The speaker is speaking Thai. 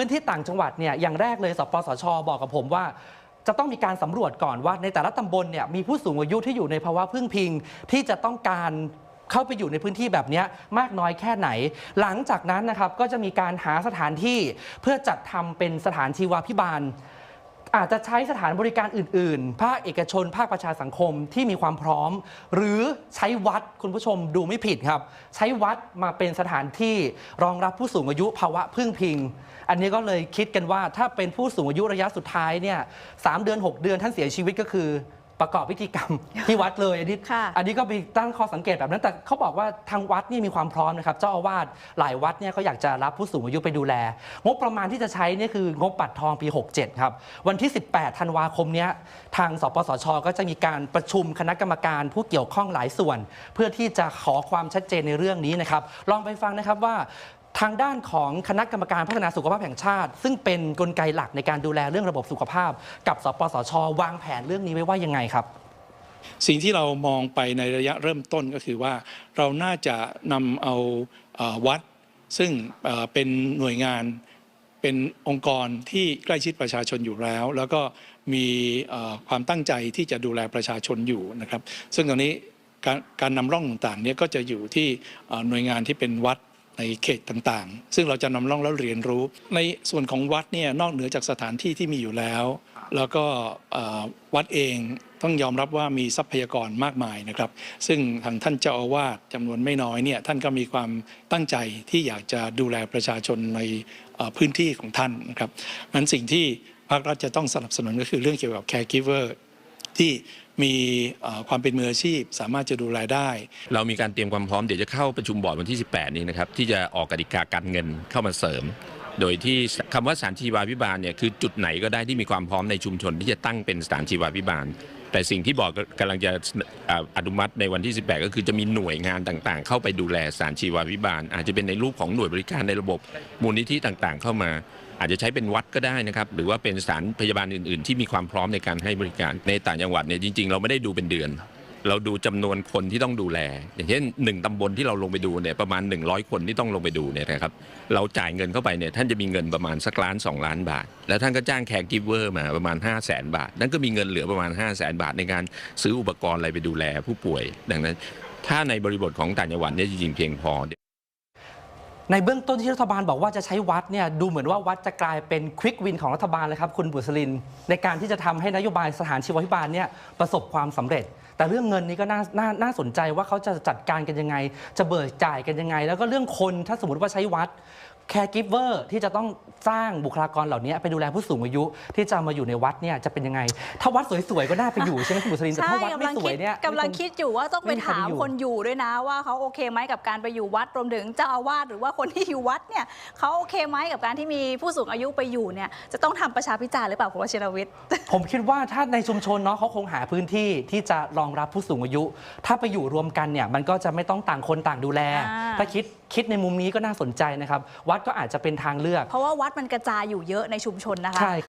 พื้นที่ต่างจังหวัดเนี่ยอย่างแรกเลยสปสชบอกกับผมว่าจะต้องมีการสำรวจก่อนว่าในแต่ละตำบลเนี่ยมีผู้สูงอายุที่อยู่ในภาวะพึ่งพิง ที่จะต้องการเข้าไปอยู่ในพื้นที่แบบนี้มากน้อยแค่ไหน หลังจากนั้นนะครับก็จะมีการหาสถานที่เพื่อจัดทำเป็นสถานชีวาพิบาล อาจจะใช้สถานบริการอื่น ๆ ภาคเอกชน ภาคประชาสังคมที่มีความพร้อม หรือใช้วัดคุณผู้ชมดูไม่ผิดครับ ใช้วัดมาเป็นสถานที่รองรับผู้สูงอายุภาวะพึ่งพิง อันนี้ก็เลยคิดกันว่าถ้าเป็นผู้สูงอายุระยะสุดท้ายเนี่ยสามเดือน 6 เดือนท่านเสียชีวิตก็คือ ประกอบพิธีกรรมที่วัดเลยอันนี้ค่ะอันนี้ก็ไปตั้งข้อสังเกตแบบนั้นแต่เขาบอกว่าทางวัดนี่มีความพร้อมนะครับเจ้าอาวาสหลายวัดเนี่ยก็อยากจะรับผู้สูงอายุไปดูแล งบประมาณที่จะใช้เนี่ยคืองบปัดทองปี 67 ครับ วันที่ 18 ธันวาคมเนี้ยทางสปสช ก็จะมีการประชุมคณะกรรมการผู้เกี่ยวข้องหลายส่วน เพื่อที่จะขอความชัดเจนในเรื่องนี้นะครับลองไปฟังนะครับว่า ทางด้านของคณะกรรมการพัฒนาสุขภาพแห่งชาติ ซึ่งเป็นกลไกหลักในการดูแลเรื่องระบบสุขภาพ กับสปสช วางแผนเรื่องนี้ไว้ว่ายังไงครับ สิ่งที่เรามองไปในระยะเริ่มต้นก็คือว่า เราน่าจะนำเอาวัด ซึ่งเป็นหน่วยงานเป็นองค์กรที่ใกล้ชิดประชาชนอยู่แล้ว แล้วก็มีความตั้งใจที่จะดูแลประชาชนอยู่นะครับ ซึ่งตรงนี้การการนำร่องต่างๆเนี่ยก็จะอยู่ที่หน่วยงานที่เป็นวัด ในเขตต่างๆ ซึ่งเราจะนำร่องแล้วเรียนรู้ ในส่วนของวัดเนี่ยนอกเหนือจากสถานที่ที่มีอยู่แล้ว แล้วก็วัดเองต้องยอมรับว่ามีทรัพยากรมากมายนะครับ ซึ่งทางท่านเจ้าอาวาสจำนวนไม่น้อยเนี่ยท่านก็มีความตั้งใจที่อยากจะดูแลประชาชนในพื้นที่ของท่านนะครับนั้นสิ่งที่ภาครัฐจะต้องสนับสนุนก็คือเรื่องเกี่ยวกับ caregiver ที่ มีความเป็นมืออาชีพ สามารถจะดูแลได้ เรามีการเตรียมความพร้อมเดี๋ยวจะเข้าประชุมบอร์ดวันที่ 18 นี้นะครับที่จะออกกติกาการเงินเข้ามาเสริม โดยที่คำว่าสถานชีวาพิบาลเนี่ยคือจุดไหนก็ได้ที่มีความพร้อมในชุมชนที่จะตั้งเป็นสถานชีวาพิบาล แต่สิ่งที่บอกกำลังจะอนุมัติในวันที่ 18 ก็คือจะมีหน่วยงานต่างๆ เข้าไปดูแลสารชีววิบาล อาจจะเป็นในรูปของหน่วยบริการในระบบมูลนิธิต่างๆ เข้ามา อาจจะใช้เป็นวัดก็ได้นะครับ หรือว่าเป็นสถานพยาบาลอื่น ๆ ที่มีความพร้อมในการให้บริการในต่างจังหวัดเนี่ยจริง ๆ เราไม่ได้ดูเป็นเดือน เราดูจำนวนคนที่ต้องดูแล อย่างเช่นหนึ่งตำบลที่เราลงไปดูเนี่ยประมาณ 100 คนที่ต้องลงไปดูเนี่ยนะครับเราจ่ายเงินเข้าไปเนี่ยท่านจะมีเงินประมาณสักล้าน 2 ล้านบาท แล้วท่านก็จ้างแคร์กิฟเวอร์มาประมาณ 5 0 0แสนบาท นั่นก็มีเงินเหลือประมาณ 5 0 0แสนบาทในการซื้ออุปกรณ์อะไรไปดูแลผู้ป่วย ดังนั้นถ้าในบริบทของต่างจังหวัดเนี่ยจริงๆเพียงพอ ในเบื้องต้นที่รัฐบาลบอกว่าจะใช้วัดเนี่ยดูเหมือนว่าวัดจะกลายเป็นควิกวินของรัฐบาลเลยครับคุณบุษริน ในการที่จะทำให้นโยบายสถานชีวพิบาลเนี่ยประสบความสำเร็จ แต่เรื่องเงินนี้ก็น่านาน่าสนใจว่าเขาจะจัดการกันยังไง จะเบิกจ่ายกันยังไง แล้วก็เรื่องคนถ้าสมมติว่าใช้วัด แคร์กิฟเวอร์ที่จะต้องสร้างบุคลากรเหล่านี้ไปดูแลผู้สูงอายุที่จะมาอยู่ในวัดเนี่ยจะเป็นยังไง ถ้าวัดสวยๆก็น่าไปอยู่ใช่ไหมคุณบุษรินแต่ใช่ถ้าวัดกำไม่ลังสวคิยดเนี่ยกำลังคิดอยู่ว่าต้องไปไม่มีใครถามอยู่คนอยู่ด้วยนะว่าเขาโอเคไหมกับการไปอยู่วัดรวมถึงเจ้าอาวาสหรือว่าคนที่อยู่วัดเนี่ยเขาโอเคไหมกับการที่มีผู้สูงอายุไปอยู่เนี่ยจะต้องทำประชาพิจารณ์หรือเปล่าคุณวชิรวิทย์ผมคิดว่าถ้าในชุมชนเนาะเขาคงหาพื้นที่ที่จะรองรับผู้สูงอายุ ถ้าไปอยู่รวมกันเนี่ยมันก็จะไม่ต้องต่างคนต่างดูแลอ่า ถ้าคิดคิดในมุมนี้ก็น่าสนใจนะครับ วัดก็อาจจะเป็นทางเลือก เพราะว่าวัดมันกระจายอยู่เยอะในชุมชนนะคะ ใช่